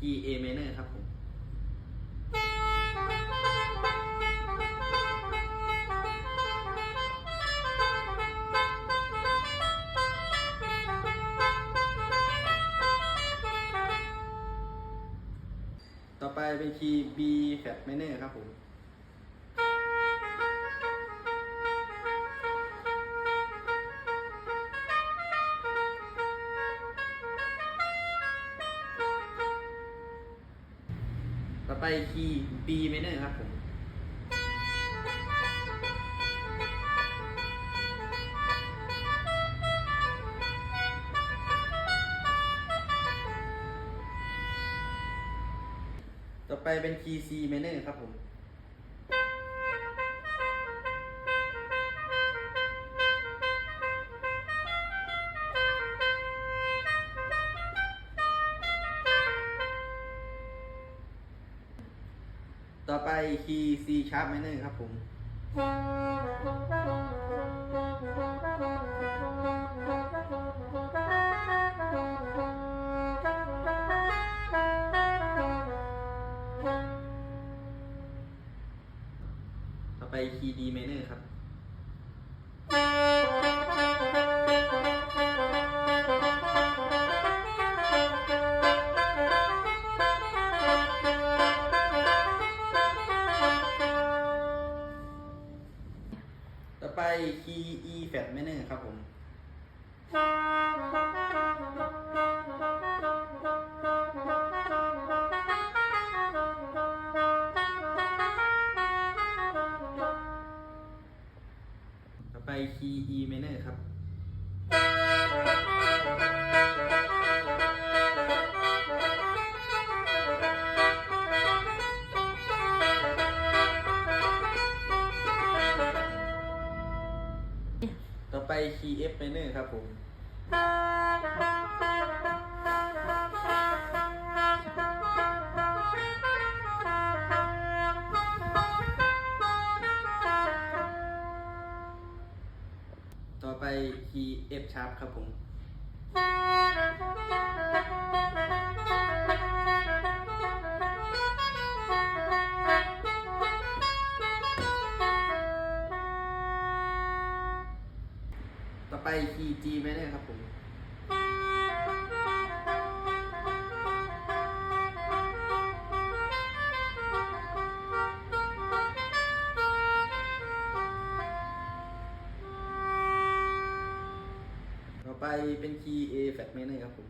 คีย์ A minor ครับผมต่อไปเป็นคีย์ B flat minor ครับผม ต่อไปคีย์ B minor ครับผมต่อไปเป็นคีย์ C minor ครับผม ต่อไปคีย์ C sharp minor ครับผม ต่อไปคีย์ D minor ครับ ต่อไปคีย์ E flat minor ครับผมต่อไปคีย์ E minor ครับ ต่อไปคีย์ F minor ครับผมต่อไปคีย์ F sharp ครับผม ไปคีย์ G minor ครับผมต่อไปเป็นคีย์ A flat minor ครับผม